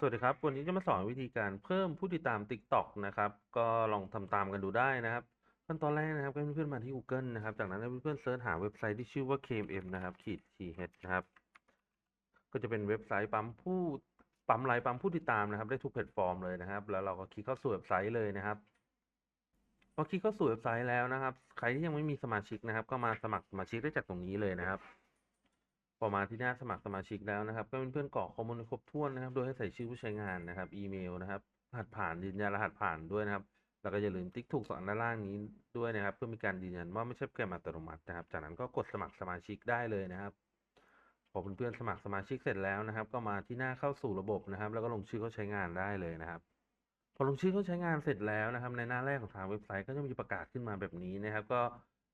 สวัสดีครับ วันนี้จะมาสอนวิธีการเพิ่มผู้ติดตาม TikTok นะครับ ก็ลองทำตามกันดูได้นะครับขั้นตอนแรกนะครับก็ให้เพื่อนๆมาที่ Google นะครับ จากนั้นให้เพื่อนๆเซิร์ชหาเว็บไซต์ที่ชื่อว่า KMM นะครับขีด th นะครับ ก็จะเป็นเว็บไซต์ปั๊มผู้ปั๊มไลค์ปั๊มผู้ติดตามนะครับ ได้ทุกแพลตฟอร์มเลยนะครับ แล้วเราก็คลิกเข้าสู่เว็บไซต์เลยนะครับพอคลิกเข้าสู่เว็บไซต์แล้วนะครับ ใครที่ยังไม่มีสมาชิกนะครับ ก็มาสมัครสมาชิกได้จากตรงนี้เลยนะครับ พอมาที่หน้าสมัครสมาชิกแล้วนะครับ ก็เพื่อนๆกรอกข้อมูลครบถ้วนนะครับ โดยให้ใส่ชื่อผู้ใช้งานนะครับอีเมลนะครับรหัสผ่านยืนยันรหัสผ่านด้วยนะครับ แล้วก็อย่าลืมติ๊กถูกสอนด้านล่างนี้ด้วยนะครับ เพื่อมีการยืนยันว่าไม่ใช่โปรแกรมอัตโนมัตินะครับ จากนั้นก็กดสมัครสมาชิกได้เลยนะครับ พอเพื่อนๆสมัครสมาชิกเสร็จแล้วนะครับ ก็มาที่หน้าเข้าสู่ระบบนะครับ แล้วก็ลงชื่อเข้าใช้งานได้เลยนะครับพอลงชื่อเข้าใช้งานเสร็จแล้วนะครับ ในหน้าแรกของทางเว็บไซต์ก็จะมีประกาศขึ้นมาแบบนี้นะครับ ก็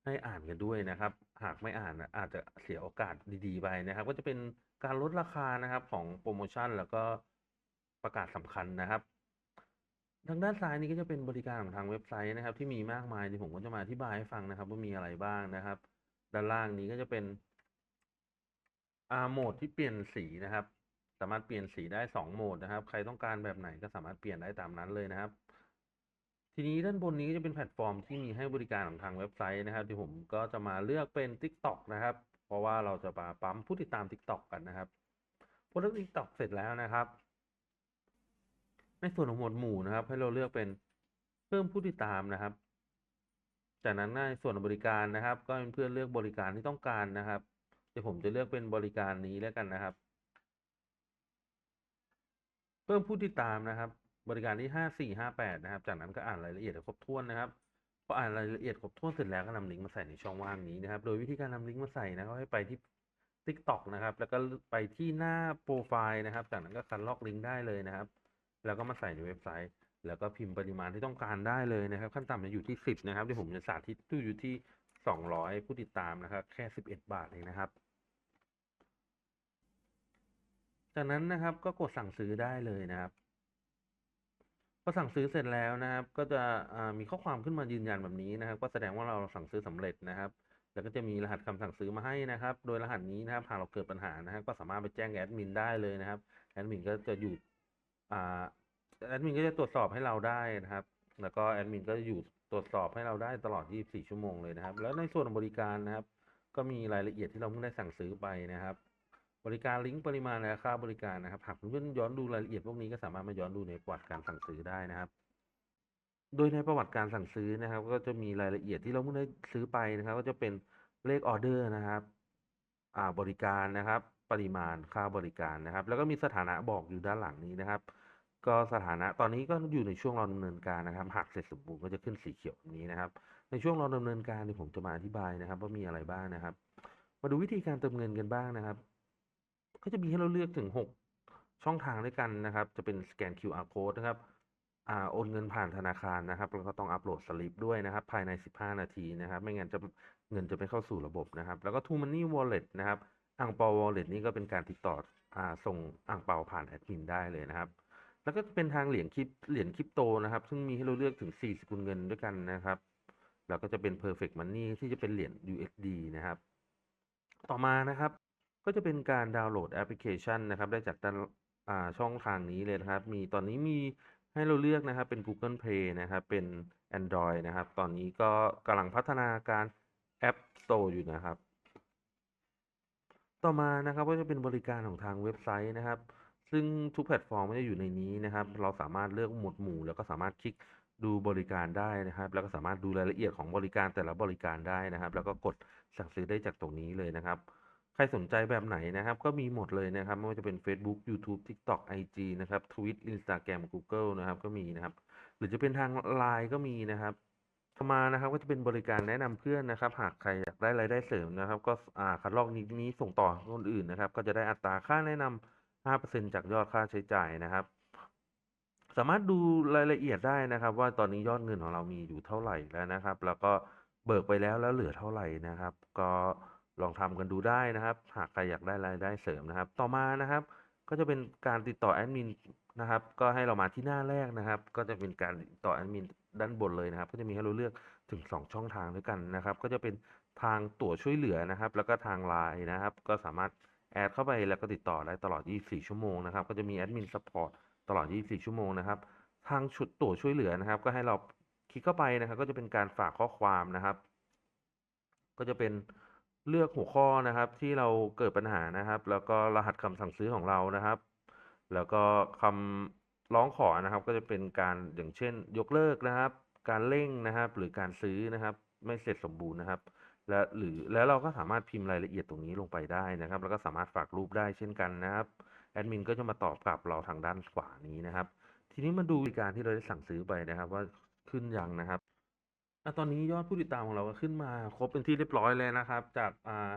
ให้อ่านกันด้วยนะครับ หากไม่อ่านนะอาจจะเสียโอกาสดี ๆ ไปนะครับ ก็จะเป็นการลดราคานะครับของโปรโมชั่นแล้วก็ประกาศสำคัญนะครับ ทางด้านซ้ายนี้ก็จะเป็นบริการของทางเว็บไซต์นะครับ ที่มีมากมายที่ผมก็จะมาอธิบายให้ฟังนะครับ ว่ามีอะไรบ้างนะครับ ด้านล่างนี้ก็จะเป็นอาโหมดที่เปลี่ยนสีนะครับ สามารถเปลี่ยนสีได้สองโหมดนะครับ ใครต้องการแบบไหนก็สามารถเปลี่ยนได้ตามนั้นเลยนะครับ ทีนี้ด้านบนนี้ก็จะเป็นแพลตฟอร์มที่มีให้บริการของทางเว็บไซต์นะครับ ที่ผมก็จะมาเลือกเป็น TikTok นะครับ เพราะว่าเราจะมาปั๊มผู้ติดตาม TikTok กันนะครับพอเลือก TikTok เสร็จแล้วนะครับ ในส่วนของหมวดหมู่นะครับ ให้เราเลือกเป็นเพิ่มผู้ติดตามนะครับ จากนั้นในส่วนของบริการนะครับ ก็เพื่อนเลือกบริการที่ต้องการนะครับเดี๋ยวผมจะเลือกเป็นบริการนี้แล้วกันนะครับ เพิ่มผู้ติดตามนะครับ บริการที่ห้าสี่ห้าแปดนะครับ จากนั้นก็อ่านรายละเอียดครบถ้วนนะครับพออ่านรายละเอียดครบถ้วนเสร็จแล้วก็นำลิงก์มาใส่ในช่องว่างนี้นะครับ โดยวิธีการนำลิงก์มาใส่นะครับให้ไปที่ TikTok นะครับ แล้วก็ไปที่หน้าโปรไฟล์นะครับ จากนั้นก็คันลอกลิงก์ได้เลยนะครับ แล้วก็มาใส่ในเว็บไซต์ แล้วก็พิมพ์ปริมาณที่ต้องการได้เลยนะครับ ขั้นต่ำจะอยู่ที่สิบนะครับที่ผมจะสาธิตอยู่ที่สองร้อยผู้ติดตามนะครับ แค่สิบเอ็ดบาทเองนะครับจากนั้นนะครับก็กดสั่งซื้อได้เลยนะครับ พอสั่งซื้อเสร็จแล้วนะครับ ก็จะมีข้อความขึ้นมายืนยันแบบนี้นะครับ ก็แสดงว่าเราสั่งซื้อสำเร็จนะครับ แล้วก็จะมีรหัสคำสั่งซื้อมาให้นะครับ โดยรหัสนี้นะครับหากเราเกิดปัญหานะครับก็สามารถไปแจ้งแอดมินได้เลยนะครับแอดมินก็จะอยู่แอดมินก็จะตรวจสอบให้เราได้นะครับ แล้วก็แอดมินก็จะอยู่ตรวจสอบให้เราได้ตลอด 24 ชั่วโมงเลยนะครับ แล้วในส่วนบริการนะครับ ก็มีรายละเอียดที่เราเพิ่งได้สั่งซื้อไปนะครับ บริการลิงก์ปริมาณและค่าบริการนะครับ หากเพื่อนย้อนดูรายละเอียดพวกนี้ก็สามารถมาย้อนดูในประวัติการสั่งซื้อได้นะครับ โดยในประวัติการสั่งซื้อนะครับ ก็จะมีรายละเอียดที่เราเพิ่งได้ซื้อไปนะครับ ก็จะเป็นเลขออเดอร์นะครับ อ่าบริการนะครับ ปริมาณค่าบริการนะครับ แล้วก็มีสถานะบอกอยู่ด้านหลังนี้นะครับ ก็สถานะตอนนี้ก็อยู่ในช่วงรอดำเนินการนะครับ หากเสร็จสมบูรณ์ก็จะขึ้นสีเขียวแบบนี้นะครับ ในช่วงรอดำเนินการที่ผมจะมาอธิบายนะครับ ว่ามีอะไรบ้างนะครับ มาดูวิธีการเติมเงินกันบ้างนะครับ ก็จะมีให้เราเลือกถึง 6 ช่องทางด้วยกันนะครับ จะเป็นสแกน QR code นะครับอโอนเงินผ่านธนาคารนะครับแล้วก็ต้องอัปโหลดสลิปด้วยนะครับ ภายใน 15 นาทีนะครับ ไม่งั้นจะเงินจะไม่เข้าสู่ระบบนะครับ แล้วก็ True Money Wallet นะครับอ่างเปา Wallet นี่ก็เป็นการติดต่ออส่งอ่างเปาผ่านแอดมินได้เลยนะครับ แล้วก็เป็นทางเหรียญคริปเหรียญคริปโตนะครับ ซึ่งมีให้เราเลือกถึง 4 สกุลเงินด้วยกันนะครับ แล้วก็จะเป็น Perfect Money ที่จะเป็นเหรียญ USD นะครับ ต่อมานะครับ ก็จะเป็นการดาวน์โหลดแอปพลิเคชันนะครับ ได้จากด้านช่องทางนี้เลยนะครับ มีตอนนี้มีให้เราเลือกนะครับเป็น Google Play นะครับ เป็น Android นะครับ ตอนนี้ก็กำลังพัฒนาการ App Store อยู่นะครับ ต่อมานะครับก็จะเป็นบริการของทางเว็บไซต์นะครับ ซึ่งทุกแพลตฟอร์มก็จะอยู่ในนี้นะครับ เราสามารถเลือกหมวดหมู่ แล้วก็สามารถคลิกดูบริการได้นะครับ แล้วก็สามารถดูรายละเอียดของบริการแต่ละบริการได้นะครับ แล้วก็กดสั่งซื้อได้จากตรงนี้เลยนะครับ ใครสนใจแบบไหนนะครับ ก็มีหมดเลยนะครับ ไม่ว่าจะเป็น Facebook YouTube TikTok IG นะครับ Twitch Instagram Google นะครับ ก็มีนะครับ หรือจะเป็นทาง LINE ก็มีนะครับต่อมานะครับก็จะเป็นบริการแนะนำเพื่อนนะครับ หากใครอยากได้รายได้เสริมนะครับ ก็อ่าคัดลอกนี้นี้ส่งต่อคนอื่นนะครับ ก็จะได้อัตราค่าแนะนำ5%จากยอดค่าใช้จ่ายนะครับ สามารถดูรายละเอียดได้นะครับ ว่าตอนนี้ยอดเงินของเรามีอยู่เท่าไหร่แล้วนะครับ แล้วก็เบิกไปแล้วแล้วเหลือเท่าไหร่นะครับ ก็ ลองทำกันดูได้นะครับ หากใครอยากได้รายได้เสริมนะครับ ต่อมานะครับ ก็จะเป็นการติดต่อแอดมินนะครับ ก็ให้เรามาที่หน้าแรกนะครับ ก็จะเป็นการติดต่อแอดมินด้านบนเลยนะครับ ก็จะมีให้เราเลือกถึง 2 ช่องทางด้วยกันนะครับ ก็จะเป็นทางตั๋วช่วยเหลือนะครับ แล้วก็ทางไลน์นะครับ ก็สามารถแอดเข้าไปแล้วก็ติดต่อได้ตลอด 24 ชั่วโมงนะครับ ก็จะมีแอดมินซัพพอร์ตตลอด 24 ชั่วโมงนะครับ ทางชุดตั๋วช่วยเหลือนะครับ ก็ให้เราคลิกเข้าไปนะครับ ก็จะเป็นการฝากข้อความนะครับ ก็จะเป็น เลือกหัวข้อนะครับที่เราเกิดปัญหานะครับ แล้วก็รหัสคำสั่งซื้อของเรานะครับ แล้วก็คำร้องขอนะครับ ก็จะเป็นการอย่างเช่น ยกเลิกนะครับ การเร่งนะครับ หรือการซื้อนะครับ ไม่เสร็จสมบูรณ์นะครับ และหรือแล้วเราก็สามารถพิมพ์รายละเอียดตรงนี้ลงไปได้นะครับ แล้วก็สามารถฝากรูปได้เช่นกันนะครับแอดมินก็จะมาตอบกลับเราทางด้านขวานี้นะครับ ทีนี้มาดูบริการที่เราได้สั่งซื้อไปนะครับ ว่าขึ้นยังนะครับ อะตอนนี้ยอดผู้ติดตามของเราก็ขึ้นมาครบเป็นที่เรียบร้อยเลยนะครับ จากอ่า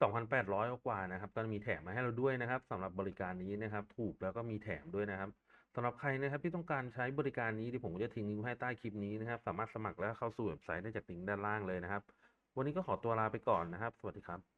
2,800 กว่านะครับ ก็มีแถมมาให้เราด้วยนะครับสำหรับบริการนี้นะครับ ถูกแล้วก็มีแถมด้วยนะครับสำหรับใครนะครับที่ต้องการใช้บริการนี้ที่ผมก็จะทิ้งลิงก์ไว้ให้ใต้คลิปนี้นะครับ สามารถสมัครและเข้าสู่เว็บไซต์ได้จากลิงก์ด้านล่างเลยนะครับ วันนี้ก็ขอตัวลาไปก่อนนะครับ สวัสดีครับ